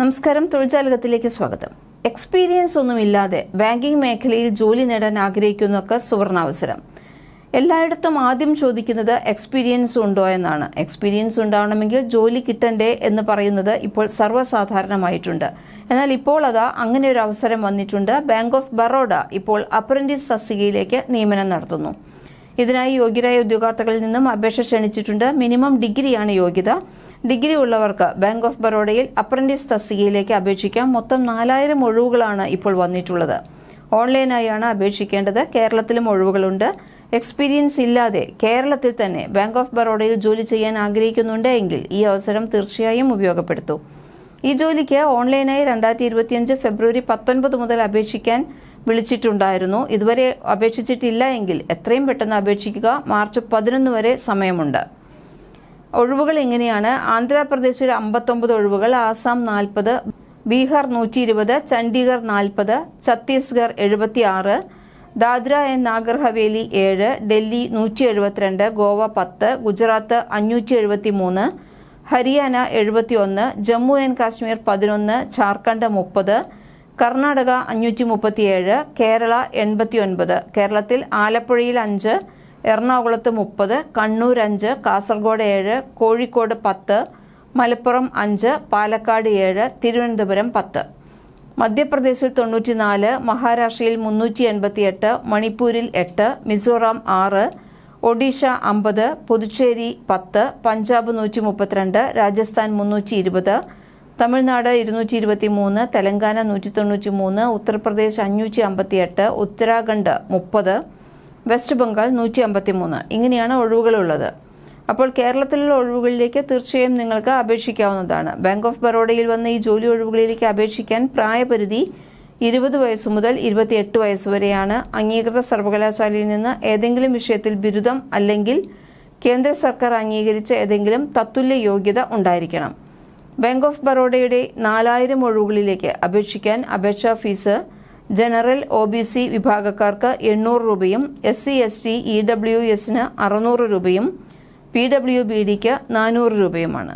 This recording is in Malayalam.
നമസ്കാരം തൊഴിൽജാലകത്തിലേക്ക് സ്വാഗതം. എക്സ്പീരിയൻസ് ഒന്നുമില്ലാതെ ബാങ്കിംഗ് മേഖലയിൽ ജോലി നേടാൻ ആഗ്രഹിക്കുന്നവർക്ക് സുവർണാവസരം. എല്ലായിടത്തും ആദ്യം ചോദിക്കുന്നത് എക്സ്പീരിയൻസ് ഉണ്ടോ എന്നാണ്. എക്സ്പീരിയൻസ് ഉണ്ടാവണമെങ്കിൽ ജോലി കിട്ടണ്ടേ എന്ന് പറയുന്നത് ഇപ്പോൾ സർവസാധാരണമായിട്ടുണ്ട്. എന്നാൽ ഇപ്പോൾ അതാ അങ്ങനെ ഒരു അവസരം വന്നിട്ടുണ്ട്. ബാങ്ക് ഓഫ് ബറോഡ ഇപ്പോൾ അപ്രന്റീസ് തസ്തികയിലേക്ക് നിയമനം നടത്തുന്നു. ഇതിനായി യോഗ്യരായ ഉദ്യോഗാർത്ഥികളിൽ നിന്നും അപേക്ഷ ക്ഷണിച്ചിട്ടുണ്ട്. മിനിമം ഡിഗ്രിയാണ് യോഗ്യത. ഡിഗ്രി ഉള്ളവർക്ക് ബാങ്ക് ഓഫ് ബറോഡയിൽ അപ്രന്റീസ് തസ്തികയിലേക്ക് അപേക്ഷിക്കാം. മൊത്തം നാലായിരം ഒഴിവുകളാണ് ഇപ്പോൾ വന്നിട്ടുള്ളത്. ഓൺലൈനായാണ് അപേക്ഷിക്കേണ്ടത്. കേരളത്തിലും ഒഴിവുകളുണ്ട്. എക്സ്പീരിയൻസ് ഇല്ലാതെ കേരളത്തിൽ തന്നെ ബാങ്ക് ഓഫ് ബറോഡയിൽ ജോലി ചെയ്യാൻ ആഗ്രഹിക്കുന്നുണ്ടെങ്കിൽ ഈ അവസരം തീർച്ചയായും ഉപയോഗപ്പെടുത്തും. ഈ ജോലിക്ക് ഓൺലൈനായി രണ്ടായിരത്തി ഇരുപത്തിയഞ്ച് ഫെബ്രുവരി പത്തൊൻപത് മുതൽ അപേക്ഷിക്കാൻ വിളിച്ചിട്ടുണ്ടായിരുന്നു. ഇതുവരെ അപേക്ഷിച്ചിട്ടില്ല എങ്കിൽ എത്രയും പെട്ടെന്ന് അപേക്ഷിക്കുക. മാർച്ച് പതിനൊന്ന് വരെ സമയമുണ്ട്. ഒഴിവുകൾ എങ്ങനെയാണ്? ആന്ധ്രാപ്രദേശിൽ അമ്പത്തൊമ്പത് ഒഴിവുകൾ ആസാം നാൽപ്പത് ബീഹാർ നൂറ്റി ഇരുപത് ചണ്ഡീഗർ നാൽപ്പത് ഛത്തീസ്ഗഡ് എഴുപത്തി ആറ് ദാദ്ര ആൻഡ് നാഗർ ഹവേലി ഏഴ് ഡൽഹി നൂറ്റി എഴുപത്തിരണ്ട് ഗോവ പത്ത് ഗുജറാത്ത് അഞ്ഞൂറ്റി എഴുപത്തി മൂന്ന് ഹരിയാന എഴുപത്തി ഒന്ന് ജമ്മു ആൻഡ് കാശ്മീർ പതിനൊന്ന് ജാർഖണ്ഡ് മുപ്പത് കർണാടക അഞ്ഞൂറ്റി മുപ്പത്തിയേഴ് കേരള എൺപത്തി ഒൻപത് കേരളത്തിൽ ആലപ്പുഴയിൽ അഞ്ച് എറണാകുളത്ത് മുപ്പത് കണ്ണൂർ അഞ്ച് കാസർഗോഡ് ഏഴ് കോഴിക്കോട് പത്ത് മലപ്പുറം അഞ്ച് പാലക്കാട് ഏഴ് തിരുവനന്തപുരം പത്ത്. മധ്യപ്രദേശിൽ തൊണ്ണൂറ്റിനാല് മഹാരാഷ്ട്രയിൽ മുന്നൂറ്റി എൺപത്തിയെട്ട് മണിപ്പൂരിൽ എട്ട് മിസോറാം ആറ് ഒഡീഷ അമ്പത് പുതുച്ചേരി പത്ത് പഞ്ചാബ് നൂറ്റി മുപ്പത്തിരണ്ട് രാജസ്ഥാൻ മുന്നൂറ്റി ഇരുപത് തമിഴ്നാട് ഇരുന്നൂറ്റി ഇരുപത്തി മൂന്ന് തെലങ്കാന നൂറ്റി തൊണ്ണൂറ്റി മൂന്ന് ഉത്തർപ്രദേശ് അഞ്ഞൂറ്റി അമ്പത്തി എട്ട് ഉത്തരാഖണ്ഡ് മുപ്പത് വെസ്റ്റ് ബംഗാൾ നൂറ്റി അമ്പത്തി മൂന്ന് ഇങ്ങനെയാണ് ഒഴിവുകളുള്ളത്. അപ്പോൾ കേരളത്തിലുള്ള ഒഴിവുകളിലേക്ക് തീർച്ചയായും നിങ്ങൾക്ക് അപേക്ഷിക്കാവുന്നതാണ്. ബാങ്ക് ഓഫ് ബറോഡയിൽ വന്ന ഈ ജോലി ഒഴിവുകളിലേക്ക് അപേക്ഷിക്കാൻ പ്രായപരിധി ഇരുപത് വയസ്സ് മുതൽ ഇരുപത്തിയെട്ട് വയസ്സ് വരെയാണ്. അംഗീകൃത സർവകലാശാലയിൽ നിന്ന് ഏതെങ്കിലും വിഷയത്തിൽ ബിരുദം അല്ലെങ്കിൽ കേന്ദ്ര സർക്കാർ അംഗീകരിച്ച ഏതെങ്കിലും തത്തുല്യ യോഗ്യത ഉണ്ടായിരിക്കണം. ബാങ്ക് ഓഫ് ബറോഡയുടെ നാലായിരം ഒഴിവുകളിലേക്ക് അപേക്ഷിക്കാൻ അപേക്ഷാ fees general O B C വിഭാഗക്കാർക്ക് എണ്ണൂറ് രൂപയും S C S T E W എസിന് അറുന്നൂറ് രൂപയും പി ഡബ്ല്യു ബി ഡിക്ക് നാനൂറ് രൂപയുമാണ്.